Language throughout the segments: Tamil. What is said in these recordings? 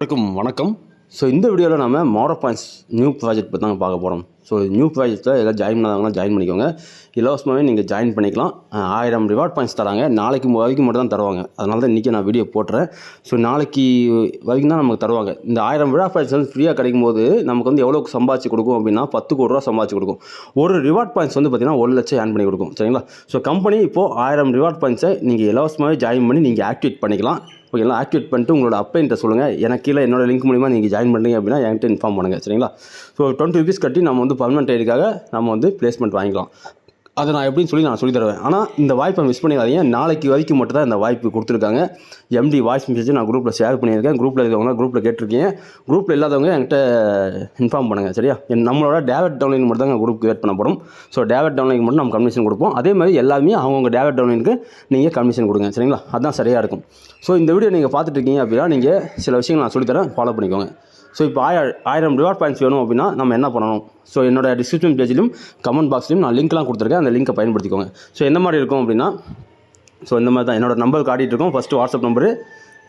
வணக்கம் வணக்கம். ஸோ இந்த வீடியோவில் நம்ம மாரோ பாயிண்ட்ஸ் நியூ ப்ராஜெக்ட் பற்றி தாங்க பார்க்க போகிறோம் ஸோ நியூ ப்ராஜெக்ட்டில் எல்லாம் ஜாயின் பண்ணாதவங்களாம் ஜாயின் பண்ணிக்கோங்க. இலவசமாகவே நீங்கள் ஜாயின் பண்ணிக்கலாம். ஆயிரம் ரிவார்ட் பாயிண்ட்ஸ் தராங்க. நாளைக்கு வரைக்கும் மட்டும் தான் தருவாங்க. அதனால தான் இன்றைக்கி நான் வீடியோ போட்டுறேன். ஸோ நாளைக்கு வரைக்கும் தான் நமக்கு தருவாங்க. இந்த ஆயிரம் ரிவார்ட் பாயிண்ட்ஸ் வந்து ஃப்ரீயாக கிடைக்கும் போது நமக்கு வந்து எவ்வளோக்கு சம்பாதிச்சு கொடுக்கும் அப்படின்னா பத்து கோடி ரூபா சம்பாதிச்சு கொடுக்கும். ஒரு ரிவார்ட் பாயிண்ட்ஸ் வந்து பார்த்திங்கன்னா ஒரு லட்சம் ஏர்ன் பண்ணி கொடுக்கும். சரிங்களா? ஸோ கம்பெனி இப்போது ஆயிரம் ரிவார்ட் பாயிண்ட்ஸை நீங்கள் இலவசமாகவே ஜாயின் பண்ணி நீங்கள் ஆக்டிவேட் பண்ணிக்கலாம். ஓகேங்களா ஆக்டிவேட் பண்ணிட்டு உங்களோட அப்ளைன்ட்ட சொல்லுங்கள் எனக்கு கீழே என்னோட லிங்க் மூலிமா நீங்கள் ஜாயின் பண்ணுறீங்க அப்படின்னா என்கிட்ட இன்ஃபார்ம் பண்ணுங்கள் சரிங்களா? ஸோ டுவெண்ட்டி ருபீஸ் கட்டி நம்ம வந்து பர்மனெண்ட் ஐடிக்காக நம்ம வந்து பிளேஸ்மெண்ட் வாங்கிக்கலாம். அதை நான் எப்படின்னு சொல்லி நான் சொல்லி தருவேன் ஆனால் இந்த வாய்ப்பை மிஸ் பண்ணிடாதீங்க. நாளைக்கு வரைக்கும் மட்டும் தான் இந்த வாய்ப்பு கொடுத்துருக்காங்க. எம்டி வாய்ஸ் மெசேஜ் நான் குரூப்பில் ஷேர் பண்ணியிருக்கேன். குரூப்பில் இருக்கவங்க குரூப்பில் கேட்டிருக்கீங்க. குரூப்பில் இல்லாதவங்க என்கிட்ட இன்ஃபார்ம் பண்ணுங்கள் சரியா? நம்மளோட டேவட் டவுன்லைன் மட்டும் தான் குரூப் கிரியேட் பண்ணப்படும் ஸோ டேவட் டவுன்லைன் மட்டும் நம்ம கமிஷன் கொடுப்போம். அதே மாதிரி எல்லாமே அவங்கவுங்க டேவட் டவுன்லைனுக்கு நீங்கள் கமிஷன் கொடுங்க சரிங்களா? அதுதான் சரியாக இருக்கும். ஸோ இந்த வீடியோ நீங்கள் பார்த்துட்டு இருக்கீங்க அப்படின்னா நீங்கள் சில விஷயங்கள் நான் சொல்லித்தரேன். ஃபாலோ பண்ணிக்கோங்க. ஸோ இப்போ ஆய ஆயிரம் ரிவார்ட் பாயிண்ட்ஸ் வேணும் அப்படின்னா நம்ம என்ன பண்ணணும்? ஸோ என்னோட டிஸ்கிரிப்ஷன் பேஜிலும் கமெண்ட் பாக்ஸ்லையும் நான் லிங்க்லாம் கொடுத்துருக்கேன். அந்த லிங்க்கை பயன்படுத்திக்கோங்க. ஸோ எந்த மாதிரி இருக்கும் அப்படின்னா ஸோ இந்த மாதிரி தான். என்னோட நம்பர் காட்டிகிட்டு இருக்கோம். ஃபஸ்ட்டு வாட்ஸ்அப் நம்பரு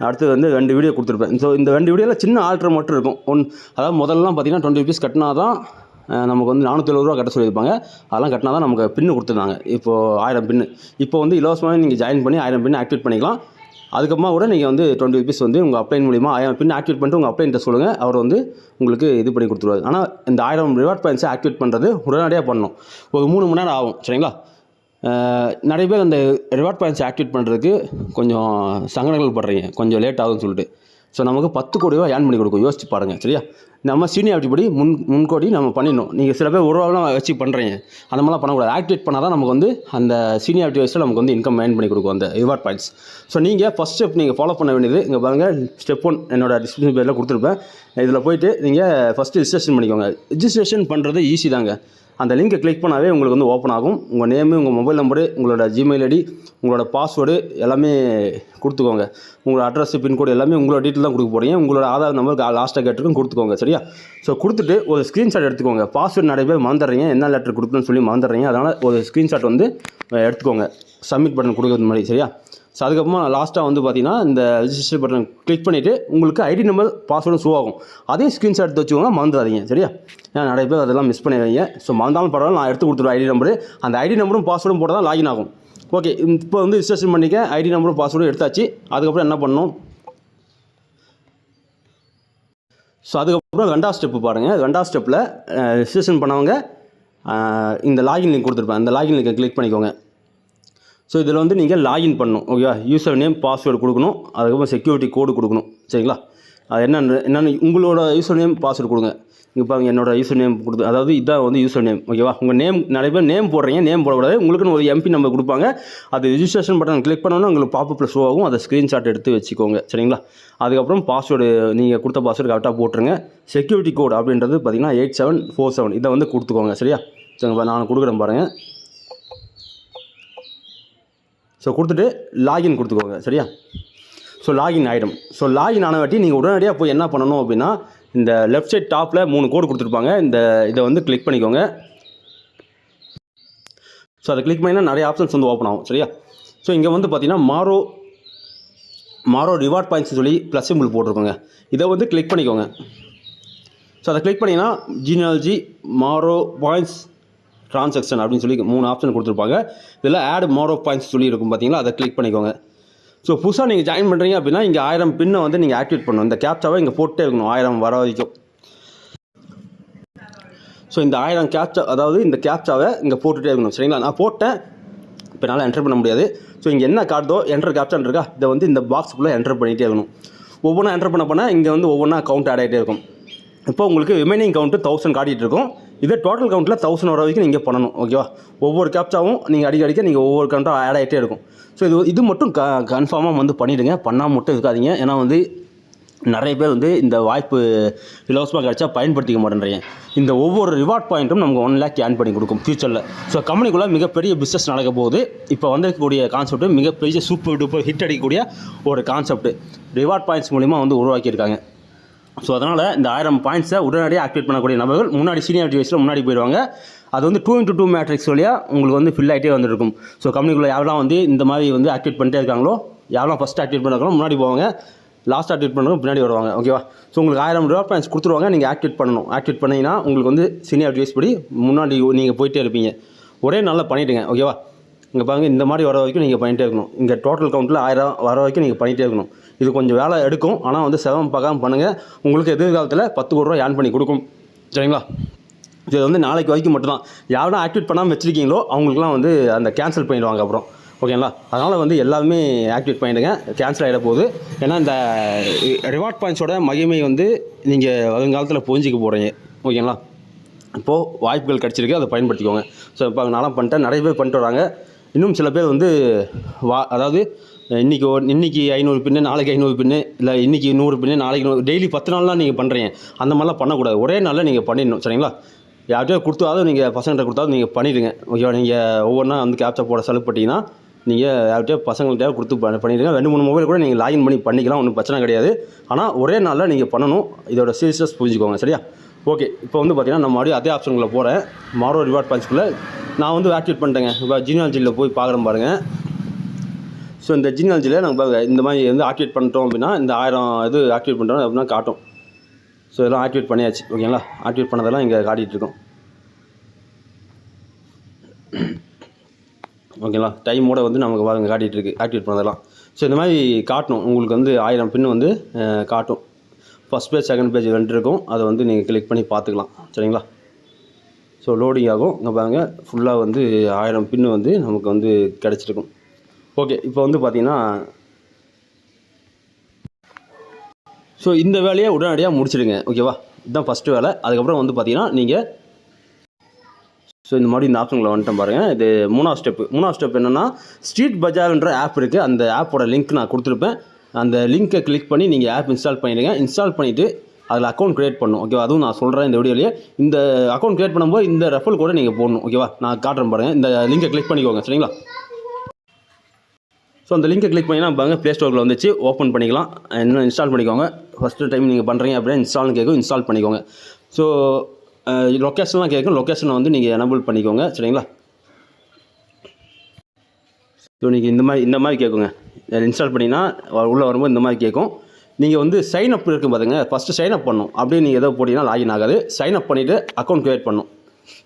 அடுத்தது வந்து ரெண்டு வீடியோ கொடுத்துருப்பேன். ஸோ இந்த ரெண்டு வீடியோவில் சின்ன ஆல்ட்ரு மட்டும் இருக்கும். ஒன் அதாவது முதல்லலாம் பார்த்தீங்கன்னா டுவெண்ட்டி ருபீஸ் கட்டினா தான் நமக்கு வந்து நானூற்றி எழுபது ரூபா கட்ட சொல்லியிருப்பாங்க. அதெல்லாம் கட்டினா தான் நமக்கு பின்னு கொடுத்துருந்தாங்க. இப்போது ஆயிரம் பின்னு. இப்போ வந்து இலவசமாக நீங்கள் ஜாயின் பண்ணி ஆயிரம் பின்னு ஆக்டிவேட் பண்ணிக்கலாம். அதுக்கப்புறமா கூட நீங்கள் வந்து டுவெண்ட்டி ருபீஸ் வந்து உங்கள் அப்ளைன் மூலிமா ஆயிரம் பின் ஆக்டிவேட் பண்ணிட்டு உங்கள் அப்ளைன்ட்ட சொல்லுங்கள் அவர் வந்து உங்களுக்கு இது பண்ணி கொடுத்துருவாரு. ஆனால் இந்த ஆயிரம் ரிவார்ட் பாயிண்ட்ஸை ஆக்டிவேட் பண்ணுறது உடனடியாக பண்ணணும். ஒரு மூணு மணி நேரம் ஆகும். சரிங்களா? நிறைய பேர் அந்த ரிவார்ட் பாயிண்ட்ஸ் ஆக்டிவேட் பண்ணுறதுக்கு கொஞ்சம் சங்கடங்கள் படுறீங்க. கொஞ்சம் லேட் ஆகும்னு சொல்லிட்டு. ஸோ நமக்கு பத்து கோடி ரூபா ஏர்ன் பண்ணி கொடுக்கும். யோசிச்சு பாருங்கள் சரியா? நம்ம சீனியர் படி முன் முன்கோடி நம்ம பண்ணிடணும். நீங்கள் சில பேர் ஒரு ரூபாலாம் வச்சு பண்ணுறீங்க அந்த மாதிரிலாம் பண்ணக்கூடாது. ஆக்டிவேட் பண்ணால் தான் நமக்கு வந்து அந்த சீனியாரிட்டி வயசில் நமக்கு வந்து இன்கம் ஏர்ன் பண்ணி கொடுக்கும் அந்த ரிவார்ட் பாயிண்ட்ஸ் ஸோ நீங்கள் ஃபஸ்ட் ஸ்டெப் நீங்கள் ஃபாலோ பண்ண வேண்டியது இங்கே பாருங்கள் ஸ்டெப் ஒன் என்னோட டிஸ்கிரிப்ஷன் பேரில் கொடுத்துருப்பேன். இதில் போயிட்டு நீங்கள் ஃபஸ்ட்டு ரிஜிஸ்ட்ரேஷன் பண்ணிக்கோங்க. ரிஜிஸ்ட்ரேஷன் பண்ணுறது ஈஸி தாங்க. அந்த லிங்கை கிளிக் பண்ணாவே உங்களுக்கு வந்து ஓப்பன் ஆகும். உங்கள் நேமு உங்கள் மொபைல் நம்பரு உங்களோட ஜிமெயில் ஐடி உங்களோட பாஸ்வேர்டு எல்லாமே கொடுத்துக்கோங்க. உங்களோட அட்ரஸ் பின்கோடு எல்லாமே உங்களோட டீட்டெயில் தான் கொடுக்க போகிறீங்க உங்களோட ஆதார் நம்பர் லாஸ்ட்டாக கேட்டிருக்கும் கொடுத்துக்கோங்க சரியா? ஸோ கொடுத்துட்டு ஒரு ஸ்க்ரீன்ஷாட் எடுத்துக்கோங்க. பாஸ்வேர்டு நிறைய பேர் மறந்துடுறீங்க. என்ன லெட்டர் கொடுக்கணும்னு சொல்லி மறந்துடுறீங்க. அதனால் ஒரு ஸ்க்ரீன்ஷாட் வந்து எடுத்துக்கோங்க. சப்மிட் பட்டன் கொடுக்குறது மாதிரி சரியா? ஸோ அதுக்கப்புறமா லாஸ்ட்டாக வந்து பார்த்தீங்கன்னா இந்த ரிஜிஸ்டர் பட்டன் கிளிக் பண்ணிவிட்டு உங்களுக்கு ஐடி நம்பர் பாஸ்வேர்டும் ஷோ ஆகும். அதையும் ஸ்க்ரீன்ஷாட் எடுத்து வச்சுக்கோங்க மறந்துடாதீங்க சரியா? ஏன்னா நிறைய பேர் அதெல்லாம் மிஸ் பண்ணிடுவீங்க ஸோ மறந்தாலும் பரவாயில்ல நான் எடுத்து கொடுத்துருவேன் ஐடி நம்பரு அந்த ஐடி நம்பரும் பாஸ்வேர்டும் போட்டால் தான் லாகின் ஆகும். ஓகே இப்போ வந்து ரிஜிஸ்ட்ரேஷன் பண்ணிக்க ஐடி நம்பரும் பாஸ்வேர்டும் எடுத்தாச்சு. அதுக்கப்புறம் என்ன பண்ணணும்? ஸோ அதுக்கப்புறம் ரெண்டாவது ஸ்டெப்பு பாருங்கள் ரெண்டாவது ஸ்டெப்பில் ரிஜிஸ்ட்ரேஷன் பண்ணவங்க இந்த லாகின் லிங்க் கொடுத்துருப்பேன். அந்த லாகின் லிங்கை கிளிக் பண்ணிக்கோங்க. ஸோ இதில் வந்து நீங்கள் லாகின் பண்ணணும் ஓகேவா யூசர் நேம் பாஸ்வேர்டு கொடுக்கணும் அதுக்கப்புறம் செக்யூரிட்டி கோடு கொடுக்கணும் சரிங்களா? அது என்னென்னு என்னென்னு உங்களோட யூசர் நேம் பாஸ்வேர்டு கொடுங்க. இங்கே பாருங்கள் என்னோட யூசர் நேம் கொடுத்து அதாவது இதான் வந்து யூசர் நேம் ஓகேவா உங்கள் நேம் நிறைய பேர் நேம் போடுறீங்க நேம் போடக்கூடாது. உங்களுக்குன்னு ஒரு எம்பி நம்பர் கொடுப்பாங்க. அது ரிஜிஸ்ட்ரேஷன் பட்டன் கிளிக் பண்ணோன்னா உங்களுக்கு பாப்பப்பில் ஷோ ஆகும். அதை ஸ்க்ரீன்ஷாட் எடுத்து வச்சுக்கோங்க சரிங்களா? அதுக்கப்புறம் பாஸ்வேர்டு நீங்கள் கொடுத்த பாஸ்வேர்டு கரெக்டாக போட்டுருங்க. செக்யூரிட்டி கோட் அப்படின்றது பார்த்தீங்கன்னா எயிட் செவன் ஃபோர் செவன் இதை வந்து கொடுத்துக்கோங்க சரியா? சரிங்க நான் கொடுக்குறேன் பாருங்கள் ஸோ கொடுத்துட்டு லாகின் கொடுத்துக்கோங்க சரியா? ஸோ லாகின் ஆகிடும் ஸோ லாகின் ஆன வாட்டி நீங்கள் உடனடியாக போய் என்ன பண்ணணும் அப்படின்னா இந்த லெஃப்ட் சைட் டாப்பில் மூணு கோடு கொடுத்துருப்பாங்க. இந்த இதை வந்து கிளிக் பண்ணிக்கோங்க. ஸோ அதை கிளிக் பண்ணினா நிறைய ஆப்ஷன்ஸ் வந்து ஓப்பன் ஆகும் சரியா? ஸோ இங்கே வந்து பார்த்தீங்கன்னா மாரோ மாரோ ரிவார்ட் பாயிண்ட்ஸ் சொல்லி ப்ளஸ் சிம்பிள் போட்டிருக்கோங்க. இதை வந்து கிளிக் பண்ணிக்கோங்க. ஸோ அதை கிளிக் பண்ணிங்கன்னா ஜீனியாலஜி மாரோ பாயிண்ட்ஸ் ட்ரான்சாக்ஷன் அப்படின்னு சொல்லி மூணு ஆப்ஷன் கொடுத்துருப்பாங்க. இதில் ஆட் மாரோ பாயிண்ட்ஸ் சொல்லி இருக்கும் பார்த்தீங்களா அதை கிளிக் பண்ணிக்கோங்க. ஸோ புதுசாக நீங்கள் ஜாயின் பண்ணுறீங்க அப்படின்னா இங்கே ஆயிரம் பின்னை வந்து நீங்கள் ஆக்டிவேட் பண்ணணும். இந்த கேப்சாவை இங்கே போட்டே இருக்கணும். ஆயிரம் வர வரைக்கும். ஸோ இந்த ஆயிரம் கேப்சா அதாவது இந்த கேப்சாவை இங்கே போட்டுகிட்டே இருக்கணும். சரிங்களா? நான் போட்டேன். இப்போ என்னால் என்டர் பண்ண முடியாது. ஸோ இங்கே என்ன கார்டோ என்டர் கேப்சான் இருக்கா? இதை வந்து இந்த பாக்ஸுக்குள்ளே என்டர் பண்ணிகிட்டே இருக்கணும். ஒவ்வொன்றா என்டர் பண்ண போனால் இங்கே வந்து ஒவ்வொன்றா கவுண்ட் ஆட் ஆகிட்டே இருக்கும். இப்போ உங்களுக்கு ரிமைனிங் கவுண்ட்டு தௌசண்ட் காட்டிகிட்டு இருக்கும். இதே டோட்டல் கவுண்ட்டில் தௌசண்ட் வர வரைக்கும் நீங்கள் பண்ணணும் ஓகேவா ஒவ்வொரு கேப்சாவும் நீங்கள் அடிக்க அடிக்க நீங்கள் ஒவ்வொரு கவுண்ட்டாக ஆட் ஆகிட்டே இருக்கும். ஸோ இது இது மட்டும் க கன்ஃபார்மாக வந்து பண்ணிவிடுங்க பண்ணால் மட்டும் இருக்காதீங்க. ஏன்னா வந்து நிறைய பேர் வந்து இந்த வாய்ப்பு இலவசமாக கிடச்சா பயன்படுத்திக்க மாட்டேன்றீங்க. இந்த ஒவ்வொரு ரிவார்ட் பாயிண்ட்டும் நமக்கு ஒன் லேக் ஏர்ன் பண்ணி கொடுக்கும் ஃபியூச்சரில் ஸோ கம்பெனிக்குள்ளே மிகப்பெரிய பிஸ்னஸ் நடக்க போகுது. இப்போ வந்திருக்கக்கூடிய கான்செப்ட் மிகப்பெரிய சூப்பர் டூப்பர் ஹிட் அடிக்கக்கூடிய ஒரு கான்செப்ட் ரிவார்ட் பாயிண்ட்ஸ் மூலிமா வந்து உருவாக்கியிருக்காங்க. ஸோ அதனால் இந்த ஆயிரம் பாயிண்ட்ஸை உடனடியாக ஆக்டிவேட் பண்ணக்கூடிய நபர்கள் முன்னாடி சீனியாரிட்டி வயசில் முன்னாடி போயிடுவாங்க. அது வந்து டூ இன்ட்டு டூ மேட்ரிக்ஸ் வழியாக உங்களுக்கு வந்து ஃபில் ஆகிட்டே வந்துருக்கும். ஸோ கம்பெனிக்குள்ளே யாரெல்லாம் வந்து இந்த மாதிரி வந்து ஆக்டிவேட் பண்ணிட்டே இருக்காங்களோ யாரெல்லாம் ஃபஸ்ட் ஆக்டிவேட் பண்ணுறாங்களோ முன்னாடி போவாங்க. லாஸ்ட் ஆக்டிவேட் பண்ணுறவங்க பின்னாடி வருவாங்க. ஓகேவா ஸோ உங்களுக்கு ஆயிரம் ரூபா பாயிண்ட்ஸ் கொடுத்துருவாங்க. நீங்கள் ஆக்டிவேட் பண்ணணும். ஆக்டிவேட் பண்ணிங்கன்னா உங்களுக்கு வந்து சீனியர் அட்வைஸ் படி முன்னாடி நீங்கள் போயிட்டே இருப்பீங்க. ஒரே நாளில் பண்ணிவிடுங்க ஓகேவா இங்கே பாருங்கள் இந்த மாதிரி வர வரைக்கும் நீங்கள் பண்ணிகிட்டே இருக்கணும். இங்கே டோட்டல் கவுண்ட்டில் ஆயிரம் வர வரைக்கும் நீங்கள் பண்ணிகிட்டே இருக்கணும். இது கொஞ்சம் வேலை எடுக்கும். ஆனால் வந்து செவன் பார்க்காம பண்ணுங்கள் உங்களுக்கு எதிர்காலத்தில் பத்து கோடி ரூபா ஏர்ன் பண்ணி கொடுக்கும். சரிங்களா? இது வந்து நாளைக்கு வரைக்கும் மட்டும்தான். யாரும் ஆக்டிவேட் பண்ணாமல் வச்சுருக்கீங்களோ அவங்களுக்குலாம் வந்து அந்த கேன்சல் பண்ணிடுவாங்க அப்புறம். ஓகேங்களா? அதனால் வந்து எல்லாமே ஆக்டிவேட் பண்ணிடுங்க. கேன்சல் ஆகிட போகுது. ஏன்னா இந்த ரிவார்ட் பாயிண்ட்ஸோட மகிமை வந்து நீங்கள் வருங்காலத்தில் புரிஞ்சிக்க போகிறீங்க ஓகேங்களா? இப்போது வாய்ப்புகள் கிடச்சிருக்கு. அதை பயன்படுத்திக்கோங்க. ஸோ இப்போ நான்லாம் பண்ணிட்டேன். நிறைய பேர் பண்ணிட்டு வராங்க. இன்னும் சில பேர் வந்து வா அதாவது இன்றைக்கி ஒரு இன்றைக்கி ஐநூறு பின்னு நாளைக்கு ஐநூறு பின்னு இல்லை இன்றைக்கி நூறு பின்னு நாளைக்கு நூறு டெய்லி பத்து நாள்லாம் நீங்கள் பண்ணுறீங்க அந்த மாதிரிலாம் பண்ணக்கூடாது. ஒரே நாளில் நீங்கள் பண்ணிடணும் சரிங்களா? யார்கிட்டயோ கொடுத்தாலும் நீங்கள் பசங்கள்கிட்ட கொடுத்தாலும் நீங்கள் பண்ணிடுங்க. ஓகேவா? நீங்கள் ஒவ்வொன்றா வந்து கேப்சா போட செலவு நீங்கள் யார்கிட்டயோ பசங்கள்கிட்ட கொடுத்து பண்ணிடுங்க. ரெண்டு மூணு மொபைல் கூட நீங்கள் லாகின் பண்ணி பண்ணிக்கலாம் ஒன்றும் பிரச்சனை கிடையாது. ஆனால் ஒரே நாளில் நீங்கள் பண்ணணும். இதோட சீரியஸ்னஸ் புரிஞ்சுக்கோங்க சரியா? ஓகே இப்போ வந்து பார்த்தீங்கன்னா நம்ம மறுபடியும் அதே ஆப்ஷனுக்குள்ள போகிறேன் மாரோ ரிவார்ட் பாயிண்ட்ஸ்குள்ளே நான் வந்து ஆக்டிவேட் பண்ணிட்டேங்க. இப்போ ஜீனாலஜியில் போய் பார்க்குறேன் பாருங்கள் ஸோ இந்த ஜீனாலஜியில் நாங்கள் பாருங்க இந்த மாதிரி வந்து ஆக்டிவேட் பண்ணிட்டோம் அப்படின்னா இந்த ஆயிரம் இது ஆக்டிவேட் பண்ணுறோம் அப்படின்னா காட்டும். ஸோ இதெல்லாம் ஆக்டிவேட் பண்ணியாச்சு ஓகேங்களா? ஆக்டிவேட் பண்ணதெல்லாம் இங்கே காட்டிகிட்ருக்கோம் ஓகேங்களா? டைமோட வந்து நமக்கு பாருங்க காட்டிகிட்டு இருக்கு ஆக்டிவேட் பண்ணதெல்லாம். ஸோ இந்த மாதிரி காட்டணும். உங்களுக்கு வந்து ஆயிரம் பின் வந்து காட்டும். ஃபஸ்ட் பேஜ் செகண்ட் பேஜ் ரெண்டு இருக்கும். அதை வந்து நீங்கள் கிளிக் பண்ணி பார்த்துக்கலாம். சரிங்களா? ஸோ லோடிங் ஆகும். இங்கே பாருங்க ஃபுல்லாக வந்து ஆயிரம் பின்னு வந்து நமக்கு வந்து கிடச்சிருக்கும். ஓகே இப்போ வந்து பார்த்தீங்கன்னா ஸோ இந்த வேலையை உடனடியாக முடிச்சிடுங்க. ஓகேவா இதுதான் ஃபஸ்ட்டு வேலை. அதுக்கப்புறம் வந்து பார்த்தீங்கன்னா நீங்கள் ஸோ இந்த மாதிரி இந்த ஆப்ஷனில் வந்துட்டேன் பாருங்கள் இது மூணாவது ஸ்டெப்பு மூணாவது ஸ்டெப் என்னென்னா ஸ்ட்ரீட் பஜார்ன்ற ஆப் இருக்குது அந்த ஆப்போட லிங்க் நான் கொடுத்துருப்பேன். அந்த லிங்க்கை கிளிக் பண்ணி நீங்கள் ஆப் இன்ஸ்டால் பண்ணிடுங்க. இன்ஸ்டால் பண்ணிவிட்டு அதில் அக்கௌண்ட் க்ரியேட் பண்ணணும். ஓகேவா அதுவும் நான் சொல்கிறேன் இந்த வீடியோலேயே. இந்த அக்கௌண்ட் க்ரியேட் பண்ணும்போது இந்த ரெஃபல் கூட நீங்கள் போடணும். ஓகேவா நான் காட்டுறேன் பாருங்கள் இந்த லிங்கை கிளிக் பண்ணிக்கோங்க. சரிங்களா? ஸோ அந்த லிங்கை கிளிக் பண்ணினா பாருங்க ப்ளே ஸ்டோரில் வந்துச்சு. ஓப்பன் பண்ணிக்கலாம். இன்னும் இன்ஸ்டால் பண்ணிக்கோங்க. ஃபஸ்ட்டு டைம் நீங்கள் பண்ணுறீங்க அப்படின்னா இன்ஸ்டால்னு கேட்கும் இன்ஸ்டால் பண்ணிக்கோங்க. ஸோ லொக்கேஷன்லாம் கேட்கும். லொக்கேஷனை வந்து நீங்கள் எனபிள் பண்ணிக்கோங்க. சரிங்களா? ஸோ நீங்கள் இந்த மாதிரி இந்த மாதிரி கேட்குங்க. இன்ஸ்டால் பண்ணிங்கன்னா உள்ளே வரும்போது இந்த மாதிரி கேட்கும். நீங்கள் வந்து சைன் அப் இருக்கும் பாருங்க. ஃபஸ்ட்டு சைன் அப் பண்ணணும். அப்படியே நீங்கள் ஏதோ போட்டிங்கன்னா லாகின் ஆகாது. சைன் அப் பண்ணிவிட்டு அக்கௌண்ட் க்ரியேட் பண்ணணும்.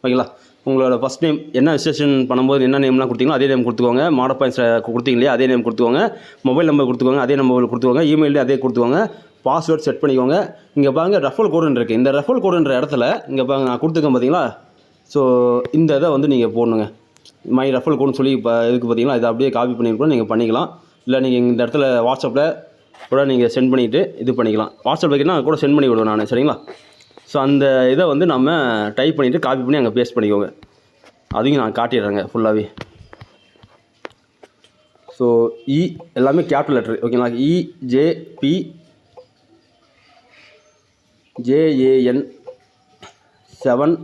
ஓகேங்களா? உங்களோட ஃபஸ்ட் நேம் என்ன ரிஜிஸ்ட்ரேஷன் பண்ணும்போது என்ன நேம்லாம் கொடுத்தீங்களோ அதே நேம் கொடுத்துக்கோங்க. மாடல் பாயிண்ட்ஸில் கொடுத்தீங்க இல்லையா அதே நேம் கொடுத்துக்கோங்க. மொபைல் நம்பர் கொடுத்துக்கோங்க அதே நம்பர் கொடுத்துக்கோங்க. இமெயிலே அதே கொடுத்துக்கோங்க. பாஸ்வேர்ட் செட் பண்ணிக்கோங்க. இங்கே பாருங்க ரெஃபல் கோடுன்னு இருக்குது இந்த ரெஃபல் கோடுன்ற இடத்துல இங்கே பாருங்க நான் கொடுத்துருக்கேன் பார்த்தீங்களா ஸோ இந்த இதை வந்து நீங்கள் போடணுங்க. மை ரெஃபல் கோடுன்னு சொல்லி இப்போ இதுக்கு பார்த்தீங்களா இதை அப்படியே காப்பி பண்ணி கூட நீங்கள் பண்ணிக்கலாம். இல்லை நீங்கள் இந்த இடத்துல வாட்ஸ்அப்பில் கூட நீங்கள் சென்ட் பண்ணிவிட்டு இது பண்ணிக்கலாம். வாட்ஸ்அப் வைக்கணும்னா கூட சென்ட் பண்ணி விடுவேன் நான். சரிங்களா? ஸோ அந்த இதை வந்து நம்ம டைப் பண்ணிவிட்டு காப்பி பண்ணி அங்கே பேஸ்ட் பண்ணிக்கோங்க. அதையும் நான் காட்டிடுறேங்க ஃபுல்லாகவே ஸோ இ எல்லாமே கேபிட்டல் லெட்ரு ஓகேங்களா E J P J A N seven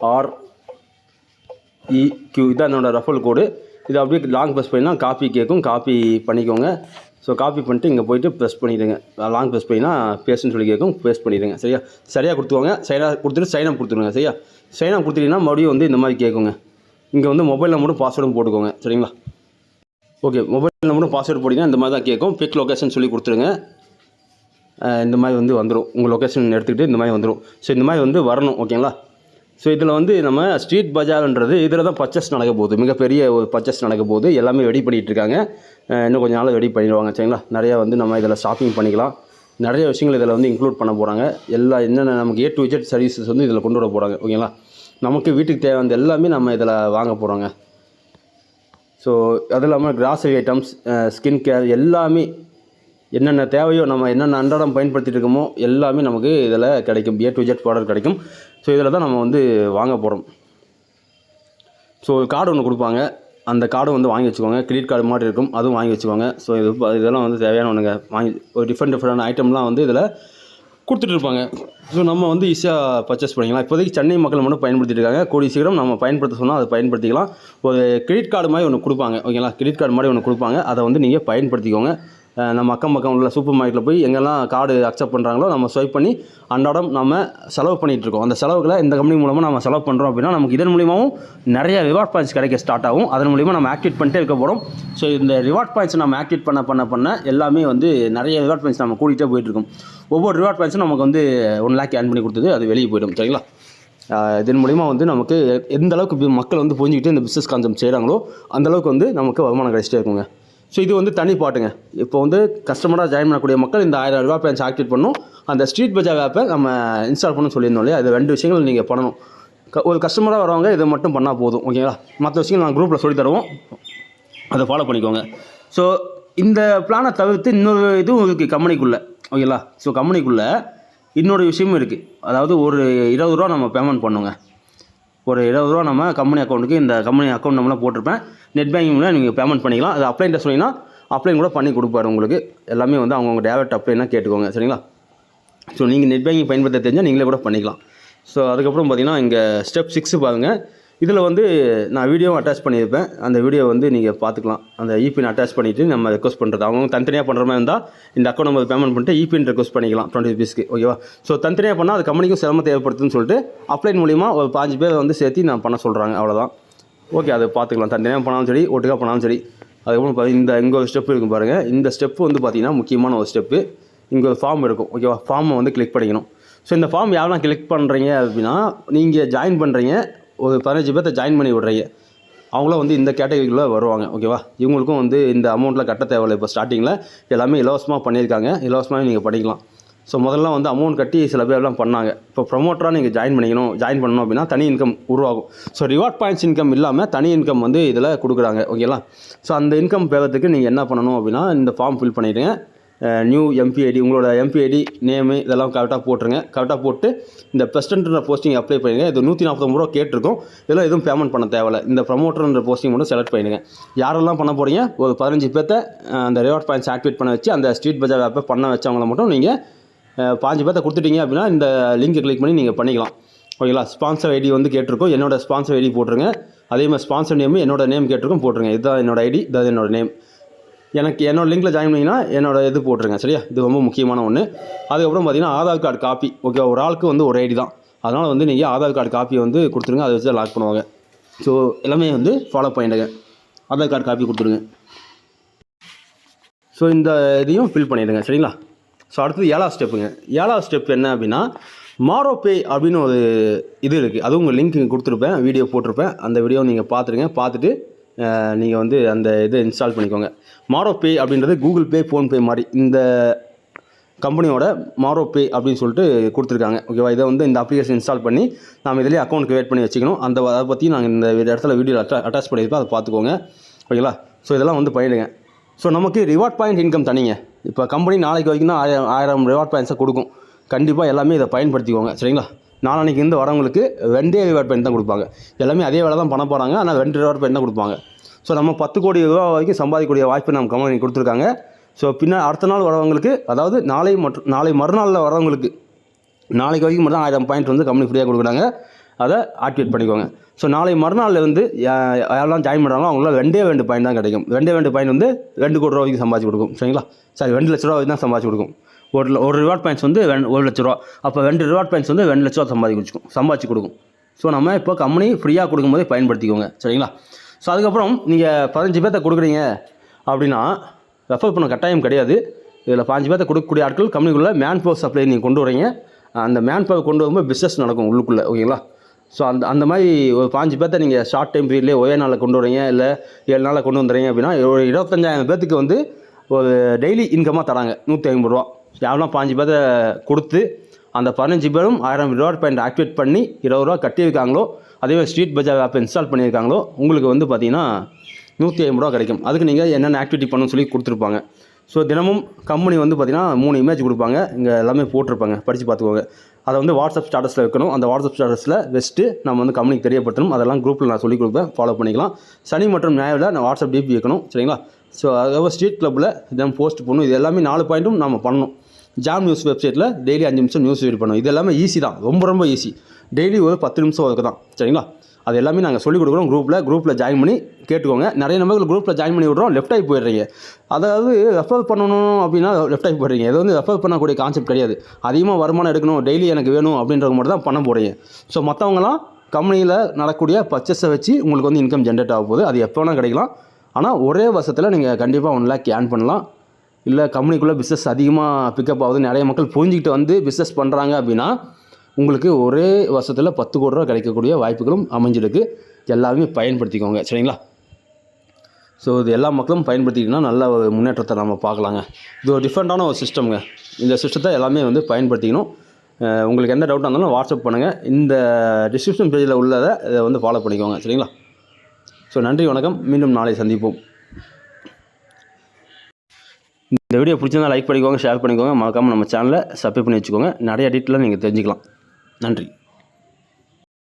R E Q இதான் என்னோடய ரெஃபல் கோடு இது அப்படியே லாங் ப்ரெஸ் பண்ணினா காப்பி கேட்கும் காப்பி பண்ணிக்கோங்க. ஸோ காப்பி பண்ணிட்டு இங்கே போயிட்டு ப்ரெஸ் பண்ணிடுங்க. லாங் ப்ரெஸ் பண்ணினா பேஸ்ட்னு சொல்லி கேட்கும் பேஸ்ட் பண்ணிடுங்க. சரியா? சரியாக கொடுத்துவாங்க சரியாக கொடுத்துட்டு சைன் அப் கொடுத்துருங்க. சரியா? சைன் அப் கொடுத்துட்டீங்கன்னா மறுபடியும் வந்து இந்த மாதிரி கேட்குங்க இங்கே வந்து மொபைல் நம்பரும் பாஸ்வேர்டும் போட்டுக்கோங்க. சரிங்களா? ஓகே மொபைல் நம்பரும் பாஸ்வேர்டு போட்டிங்கன்னா இந்த மாதிரி தான் கேட்கும் பிக் லொக்கேஷன் சொல்லி கொடுத்துருங்க. இந்த மாதிரி வந்து வந்துடும் உங்கள் லொக்கேஷன் எடுத்துக்கிட்டு இந்த மாதிரி வந்துடும் ஸோ இந்த மாதிரி வந்து வரணும். ஓகேங்களா ஸோ இதில் வந்து நம்ம ஸ்ட்ரீட் பஜார்ன்றது இதில் தான் பர்ச்சேஸ் நடக்க போகுது. மிகப்பெரிய ஒரு பர்ச்சேஸ் நடக்க போகுது. எல்லாமே ரெடி பண்ணிகிட்டு இருக்காங்க. இன்னும் கொஞ்சம் நாள் ரெடி பண்ணிடுவாங்க. சரிங்களா? நிறையா வந்து நம்ம இதில் ஷாப்பிங் பண்ணிக்கலாம். நிறைய விஷயங்கள் இதில் வந்து இன்க்ளூட் பண்ண போகிறாங்க எல்லா என்னென்ன நமக்கு ஏ டு விஜெட் சர்வீசஸ் வந்து இதில் கொண்டு வர போகிறாங்க ஓகேங்களா? நமக்கு வீட்டுக்கு தேவையான எல்லாமே நம்ம இதில் வாங்க போகிறோங்க ஸோ அது இல்லாமல் கிராசரி ஐட்டம்ஸ் ஸ்கின் கேர் எல்லாமே என்னென்ன தேவையோ நம்ம என்னென்ன அன்றாடம் பயன்படுத்திட்டு இருக்கோமோ எல்லாமே நமக்கு இதில் கிடைக்கும். ஏ டு ஜெட் ப்ராடக்ட் கிடைக்கும். ஸோ இதில் தான் நம்ம வந்து வாங்க போகிறோம் ஸோ கார்டு ஒன்று கொடுப்பாங்க. அந்த கார்டு வந்து வாங்கி வச்சுக்கோங்க. கிரெடிட் கார்டு மாதிரி இருக்கும். அதுவும் வாங்கி வச்சுக்கோங்க. ஸோ இது இதெல்லாம் வந்து தேவையான ஒன்றுங்க வாங்கி ஒரு டிஃப்ரெண்ட் டிஃப்ரெண்டான ஐட்டம்லாம் வந்து இதில் கொடுத்துட்டு இருப்பாங்க. ஸோ நம்ம வந்து ஈஸியாக பர்ச்சேஸ் பண்ணிக்கலாம். இப்போதைக்கு சென்னை மக்கள் மட்டும் பயன்படுத்திட்டு இருக்காங்க. கூடிய சீக்கிரம் நம்ம பயன்படுத்த சொன்னால் அதை பயன்படுத்திக்கலாம். ஒரு கிரெடிட் கார்டு மாதிரி ஒன்று கொடுப்பாங்க. ஓகேங்களா? கிரெடிட் கார்டு மாதிரி ஒன்று கொடுப்பாங்க. அதை வந்து நீங்கள் பயன்படுத்திக்கோங்க. நம்ம அக்கம் பக்கம் உள்ள சூப்பர் மார்க்கெட்டில் போய் எங்கெல்லாம் கார்டு அக்செப்ட் பண்ணுறாங்களோ நம்ம ஸ்வைப் பண்ணி அன்றாடம் நம்ம செலவு பண்ணிகிட்டு இருக்கோம். அந்த செலவுகளை இந்த கம்பெனி மூலமாக நம்ம செலவு பண்ணுறோம் அப்படின்னா நமக்கு இதன் மூலியமாகவும் நிறைய ரிவார்ட் பாயிண்ட்ஸ் கிடைக்க ஸ்டார்ட் ஆகும். அதன் மூலிமா நம்ம ஆக்டிவேட் பண்ணிட்டே இருக்க போகிறோம் ஸோ இந்த ரிவார்ட் பாயிண்ட்ஸ் நம்ம ஆக்டிவேட் பண்ண பண்ண பண்ண எல்லாமே வந்து நிறைய ரிவார்ட் பாயிண்ட்ஸ் நம்ம கூட்டிகிட்டே போயிட்டுருக்கோம் ஒவ்வொரு ரிவார்ட் பாயிண்ட்ஸும் நமக்கு வந்து ஒன் லேக் ஏன் பண்ணி கொடுத்தது. அது வெளியே போயிடும். சரிங்களா? இதன் மூலிமா வந்து நமக்கு எந்த அளவுக்கு மக்கள் வந்து புரிஞ்சுக்கிட்டு இந்த பிஸ்னஸ் கான்செப்ட் செய்கிறாங்களோ அந்தளவுக்கு வந்து நமக்கு வருமானம் கிடைச்சிட்டே இருக்குங்க. ஸோ இது வந்து தனி பாட்டுங்க. இப்போ வந்து கஸ்டமராக ஜாயின் பண்ணக்கூடிய மக்கள் இந்த ஆயிரம் ரூபா பேன்ஸ் ஆக்டிவேட் பண்ணணும். அந்த ஸ்ட்ரீட் பஜார் ஆப்பை நம்ம இன்ஸ்டால் பண்ண சொல்லியிருந்தோம் இல்லையா? அது ரெண்டு விஷயங்கள் நீங்கள் பண்ணணும். க- ஒரு கஸ்டமராக வரவங்க இதை மட்டும் பண்ணால் போதும். ஓகேங்களா மற்ற விஷயங்கள் நான் குரூப்பில் சொல்லி தருவோம். அதை ஃபாலோ பண்ணிக்கோங்க. ஸோ இந்த பிளானை தவிர்த்து இன்னொரு இதுவும் இருக்குது கம்பெனிக்குள்ளே ஓகேங்களா ஸோ கம்பெனிக்குள்ளே இன்னொரு விஷயமும் இருக்குது அதாவது ஒரு இருபது ரூபா நம்ம பேமெண்ட் பண்ணுங்க. ஒரு இருபது ரூபா நம்ம கம்பெனி அக்கௌண்ட்டுக்கு இந்த கம்பெனி அக்கௌண்ட் நம்பர்லாம் போட்டிருப்பேன். நெட் பேங்கிங்லாம் நீங்கள் பேமெண்ட் பண்ணிக்கலாம். அது அப்ளைன்ட்ட சொன்னீங்கன்னா அப்ளைன் கூட பண்ணி கொடுப்பாரு உங்களுக்கு. எல்லாமே வந்து அவங்கவுங்க டேரக்ட் அப்ளைனா கேட்டுக்கோங்க. சரிங்களா? ஸோ நீங்கள் நெட் பேங்கிங் பயன்படுத்த தெரிஞ்சால் நீங்களே கூட பண்ணிக்கலாம். ஸோ அதுக்கப்புறம் பார்த்தீங்கன்னா இங்கே ஸ்டெப் சிக்ஸு பாருங்கள் இதில் வந்து நான் வீடியோவும் அட்டாச் பண்ணியிருப்பேன். அந்த வீடியோ வந்து நீங்கள் பார்த்துக்கலாம். அந்த இபின் அட்டாச் பண்ணிவிட்டு நம்ம ரெக்வஸ்ட் பண்ணுறது அவங்க தனித்தனியாக பண்ணுற மாதிரி இருந்தால் இந்த அக்கௌண்ட் நம்பர் பேமெண்ட் பண்ணிட்டு இபின் ரெக்வஸ்ட் பண்ணிக்கலாம். டுவெண்ட்டி ருபீஸ்க்கு ஓகேவா ஸோ தனித்தனியாக பண்ணால் அது கம்பெனிக்கும் சிரமத்தை ஏற்படுத்துன்னு சொல்லிட்டு அப்ளைன் மூலிமா ஒரு பாஞ்சு பேர் வந்து சேர்த்து நான் பண்ண சொல்கிறாங்க அவ்வளோதான் ஓகே அதை பார்த்துக்கலாம். தனித்தனியாக பண்ணாலும் சரி ஒட்டுக்காக பண்ணாலும் சரி. அதுக்கப்புறம் பாரு- இந்த இங்கே ஒரு ஸ்டெப் இருக்கும் பாருங்கள் இந்த ஸ்டெப்பு வந்து பார்த்திங்கன்னா முக்கியமான ஒரு ஸ்டெப்பு இங்கே ஒரு ஃபார்ம் இருக்கும். ஓகேவா ஃபார்மை வந்து கிளிக் பண்ணிக்கணும். ஸோ இந்த ஃபார்ம் யாரெல்லாம் கிளிக் பண்ணுறீங்க அப்படின்னா நீங்கள் ஜாயின் பண்ணுறீங்க ஒரு பதினஞ்சு பேர்த்த ஜாயின் பண்ணி விட்றீங்க. அவங்களும் வந்து இந்த கேட்டகரிக்குள்ளே வருவாங்க. ஓகேவா இவங்களுக்கும் வந்து இந்த அமௌண்ட்டில் கட்ட தேவையில்லை. இப்போ ஸ்டார்டிங்கில் எல்லாமே இலவசமாக பண்ணியிருக்காங்க. இலவசமாக நீங்கள் படிக்கலாம். ஸோ முதல்ல வந்து அமௌண்ட் கட்டி சில பேர்லாம் பண்ணாங்க. இப்போ ப்ரொமோட்டராக நீங்கள் ஜாயின் பண்ணிக்கணும். ஜாயின் பண்ணணும் அப்படின்னா தனி இன்கம் உருவாகும். ஸோ ரிவார்ட் பாயிண்ட்ஸ் இன்கம் இல்லாமல் தனி இன்கம் வந்து இதில் கொடுக்குறாங்க. ஓகேங்களா ஸோ அந்த இன்கம் பெறத்துக்கு நீங்கள் என்ன பண்ணணும் அப்படின்னா இந்த ஃபார்ம் ஃபில் பண்ணிடுங்க. நியூ எம்பிஐடி உங்களோட எம்பிஐடி நேமு இதெல்லாம் கரெக்டாக போட்டுருங்க. கரெக்டாக போட்டு இந்த பிரசிடென்ட்ன்ற போஸ்டிங் அப்ளை பண்ணுங்க இது நூற்றி நாற்பத்தொம்பது ரூபா கேட்டிருக்கோம். இதெல்லாம் எதுவும் பேமெண்ட் பண்ண தேவையில்ல. இந்த ப்ரமோட்டர்ன்ற போஸ்டிங் மட்டும் செலக்ட் பண்ணிடுங்க. யாரெல்லாம் பண்ண போகிறீங்க ஒரு பதினஞ்சு பேர்த்த அந்த ரிவார்ட் பாயிண்ட்ஸ் ஆக்டிவேட் பண்ண வச்சு அந்த ஸ்ட்ரீட் பஜார் ஆப்பை பண்ண வச்சவங்கள மட்டும் நீங்கள் பாஞ்சு பேர்த்த கொடுத்துட்டீங்க அப்படின்னா இந்த லிங்கை கிளிக் பண்ணி நீங்கள் பண்ணிக்கலாம். ஓகேங்களா ஸ்பான்சர் ஐடி வந்து கேட்டிருக்கோம். என்னோட ஸ்பான்சர் ஐடி போட்டுருங்க. அதே மாதிரி ஸ்பான்சர் நேம் என்னோட நேம் கேட்டிருக்கோம். போட்டுருங்க. இதுதான் என்னோட ஐடி இதுதான் என்னோட நேம் எனக்கு என்னோட லிங்க்கில் ஜாயின் பண்ணிங்கன்னா என்னோட இது போட்டுருங்க சரியா? இது ரொம்ப முக்கியமான ஒன்று அதுக்கப்புறம் பார்த்தீங்கன்னா ஆதார் கார்டு காப்பி ஓகே ஒரு ஆளுக்கு வந்து ஒரு ஐடி தான். அதனால் வந்து நீங்கள் ஆதார் கார்டு காப்பியை வந்து கொடுத்துருங்க அதை வச்சு லாக் பண்ணுவாங்க. ஸோ எல்லாமே வந்து ஃபாலோ பண்ணிடுங்க. ஆதார் கார்டு காப்பி கொடுத்துருங்க. ஸோ இந்த இதையும் ஃபில் பண்ணிடுங்க சரிங்களா? ஸோ அடுத்தது ஏழாவது ஸ்டெப்புங்க ஏழாவது ஸ்டெப் என்ன அப்படின்னா மாரோ பே அப்படின்னு ஒரு இது இருக்குது அதுவும் உங்கள் லிங்க் கொடுத்துருப்பேன் வீடியோ போட்டிருப்பேன். அந்த வீடியோ நீங்கள் பார்த்துருங்க பார்த்துட்டு நீங்கள் வந்து அந்த இதை இன்ஸ்டால் பண்ணிக்கோங்க. மாரோ பே அப்படின்றது கூகுள் பே ஃபோன்பே மாதிரி இந்த கம்பெனியோட மாரோ பே அப்படின்னு சொல்லிட்டு கொடுத்துருக்காங்க. ஓகேவா இதை வந்து இந்த அப்ளிகேஷன் இன்ஸ்டால் பண்ணி நம்ம இதிலே அக்கௌண்ட் க்ரியேட் பண்ணி வச்சுக்கணும். அந்த அதை பற்றி நாங்கள் இந்த இடத்துல வீடியோ அட்டா அட்டாச் பண்ணியிருப்போம் அதை பார்த்துக்கோங்க. ஓகேங்களா ஸோ இதெல்லாம் வந்து பண்ணிடுங்க. ஸோ நமக்கு ரிவார்ட் பாயிண்ட் இன்கம் தனிங்க. இப்போ கம்பெனி நாளைக்கு வரைக்கும் தான் ஆயிரம் ஆயிரம் ரிவார்ட் பாயிண்ட்ஸை கொடுக்கும். கண்டிப்பாக எல்லாமே இதை பயன்படுத்திக்கோங்க. சரிங்களா? நாளன்னைக்கு இருந்து வரவங்களுக்கு ரெண்டே ரிவார்ட் பாயிண்ட் தான் கொடுப்பாங்க. எல்லாமே அதே வேலை தான் பண்ண போகிறாங்க ஆனால் ரெண்டு ரிவார்ட் பெயின் தான் கொடுப்பாங்க. ஸோ நம்ம பத்து கோடி ரூபா வரைக்கும் சம்பாதிக்கக்கூடிய வாய்ப்பு நம்ம கம்பெனி கொடுத்துருக்காங்க. ஸோ பின்னால் அடுத்த நாள் வரவங்களுக்கு அதாவது நாளை மற்றும் நாளை மறுநாளில் வரவங்களுக்கு நாளைக்கு வரைக்கும் மட்டும் ஆயிரம் பாயிண்ட் வந்து கம்பெனி ஃப்ரீயாக கொடுக்குறாங்க. அதை ஆக்டிவேட் பண்ணிக்கோங்க. ஸோ நாளை மறுநாள்ல வந்து யாரெல்லாம் ஜாயின் பண்ணுறாங்களோ அவங்களாம் ரெண்டே ரெண்டு பாயிண்ட் தான் கிடைக்கும். ரெண்டே ரெண்டு பாயிண்ட் வந்து ரெண்டு கோடி ரூபா வரைக்கும் சம்பாதிச்சு கொடுக்கும். சரிங்களா? சரி ரெண்டு லட்ச ரூபா வரைக்கும் தான் சம்பாதிச்சு கொடுக்கும். ஒரு ஒரு ரிவார்ட் பாயிண்ட்ஸ் வந்து ரெண்டு ஒரு லட்ச ரூபா. அப்போ ரெண்டு ரிவார்ட் பாயிண்ட்ஸ் வந்து ரெண்டு லட்ச ரூபா சம்பாதிச்சு கொடுக்கும் சம்பாதிச்சு கொடுக்கும். ஸோ நம்ம இப்போ கம்பெனி ஃப்ரீயாக கொடுக்கும்போதே பயன்படுத்திக்கோங்க. சரிங்களா? ஸோ அதுக்கப்புறம் நீங்கள் பதினஞ்சு பேர்த்த கொடுக்குறீங்க அப்படின்னா ரெஃபர் பண்ண கட்டாயம் கிடையாது. இதில் பாஞ்சு பேர்த்த கொடுக்கக்கூடிய ஆட்கள் கம்பெனிக்குள்ளே மேன் பவர் சப்ளை நீங்கள் கொண்டு வரீங்க அந்த மேன் பவர் கொண்டு வரும்போது பிஸ்னஸ் நடக்கும் உள்ளுக்குள்ளே ஓகேங்களா? ஸோ அந்த அந்த மாதிரி ஒரு பாஞ்சு பேர்த்த நீங்கள் ஷார்ட் டைம் பீரியட்லேயே ஒரே நாளில் கொண்டு வரீங்க இல்லை ஏழு நாளில் கொண்டு வந்துறீங்க அப்படின்னா ஒரு இருபத்தஞ்சாயிரம் பேர்த்துக்கு வந்து ஒரு டெய்லி இன்கமாக தராங்க. நூற்றி ஐம்பது ரூபா. யாரெல்லாம் பாஞ்சு பேர்த்த கொடுத்து அந்த பதினஞ்சு பேரும் ஆயிரம் ரிவார்ட் பாயிண்ட் ஆக்டிவேட் பண்ணி இருபது ரூபா கட்டியிருக்காங்களோ அதே மாதிரி ஸ்ட்ரீட் பஜார் ஆப் இன்ஸ்டால் பண்ணியிருக்காங்களோ உங்களுக்கு வந்து பார்த்தீங்கன்னா நூற்றி ஐம்பது ரூபா கிடைக்கும். அதுக்கு நீங்கள் என்னென்ன ஆக்டிவிட்டி பண்ணணும்னு சொல்லி கொடுத்துருப்பாங்க. ஸோ தினமும் கம்பெனி வந்து பார்த்திங்கன்னா மூணு இமேஜ் கொடுப்பாங்க. இங்கே எல்லாமே போட்டிருப்பாங்க. படித்து பார்த்துக்கோங்க. அதை வந்து வாட்ஸ்அப் ஸ்டாட்டஸில் வைக்கணும். அந்த வாட்ஸ்அப் ஸ்டாட்டஸில் வெஸ்ட்டு நம்ம வந்து கம்பெனிக்கு தெரியப்படுத்தணும். அதெல்லாம் குரூப்பில் நான் சொல்லிக் கொடுப்பேன். ஃபாலோ பண்ணிக்கலாம். சனி மற்றும் ஞாயிறில் நான் வாட்ஸ்அப் டிபி வைக்கணும். சரிங்களா? ஸோ அதுக்கப்புறம் ஸ்ட்ரீட் கிளப்பில் இதெல்லாம் போஸ்ட் பண்ணணும் இது எல்லாமே நாலு பாயிண்ட்டும் நம்ம பண்ணணும். ஜாம் நியூஸ் வெப்சைட்டில் டெய்லி அஞ்சு நிமிஷம் நியூஸ் ரீட் பண்ணுவோம் இது எல்லாமே ஈஸி தான். ரொம்ப ரொம்ப ஈஸி டெய்லி ஒரு பத்து நிமிஷம் ஒதுக்கு தான். சரிங்களா? அது எல்லாமே நாங்கள் சொல்லிக் கொடுக்குறோம் குரூப்பில் குரூப்பில் ஜாயின் பண்ணி கேட்டுக்கோங்க. நிறைய நம்பர்கள் குரூப்பில் ஜாயின் பண்ணி விட்றோம் லெஃப்ட் ஆகி போயிடுறீங்க. அதாவது ரெஃபர் பண்ணணும் அப்படின்னா லெஃப்ட் ஆகி போயிடுறீங்க. இது வந்து ரெஃபர் பண்ணக்கூடிய கான்செப்ட் கிடையாது. அதிகமாக வருமானம் எடுக்கணும். டெய்லி எனக்கு வேணும் அப்படின்றது மட்டும் தான் பண்ண போகிறீங்க ஸோ மற்றவங்களாம் கம்பெனியில் நடக்கக்கூடிய பர்ச்சேஸை வச்சு உங்களுக்கு வந்து இன்கம் ஜென்ரேட் ஆக போகுது. அது எப்போ வேணால் கிடைக்கலாம். ஆனால் ஒரே வருஷத்தில் நீங்கள் கண்டிப்பாக ஒன் லேக் ஏர்ன் பண்ணலாம். இல்லை கம்பெனிக்குள்ளே பிஸ்னஸ் அதிகமாக பிக்கப் ஆகுது நிறைய மக்கள் புரிஞ்சுக்கிட்டு வந்து பிஸ்னஸ் பண்ணுறாங்க அப்படின்னா உங்களுக்கு ஒரே வருஷத்தில் பத்து கோடி ரூபா கிடைக்கக்கூடிய வாய்ப்புகளும் அமைஞ்சிருக்கு. எல்லாருமே பயன்படுத்திக்கோங்க சரிங்களா? ஸோ இது எல்லா மக்களும் பயன்படுத்திக்கிட்டோம்னா நல்ல ஒரு முன்னேற்றத்தை நம்ம பார்க்கலாங்க. இது ஒரு டிஃப்ரெண்ட்டான ஒரு சிஸ்டம்ங்க இந்த சிஸ்டத்தை எல்லாமே வந்து பயன்படுத்திக்கணும். உங்களுக்கு எந்த டவுட்டாக இருந்தாலும் வாட்ஸ்அப் பண்ணுங்கள் இந்த டிஸ்கிரிப்ஷன் பேஜில் உள்ளதை இதை வந்து ஃபாலோ பண்ணிக்கோங்க சரிங்களா? ஸோ நன்றி வணக்கம். மீண்டும் நாளை சந்திப்போம். இந்த வீடியோ பிடிச்சிருந்தா லைக் பண்ணிக்கோங்க ஷேர் பண்ணிக்கோங்க. மறக்காமல் நம்ம சேனலை சப்ஸ்கிரைப் பண்ணி வச்சுக்கோங்க. நிறைய டீட்டெயிலாக நீங்கள் தெரிஞ்சுக்கலாம். நன்றி.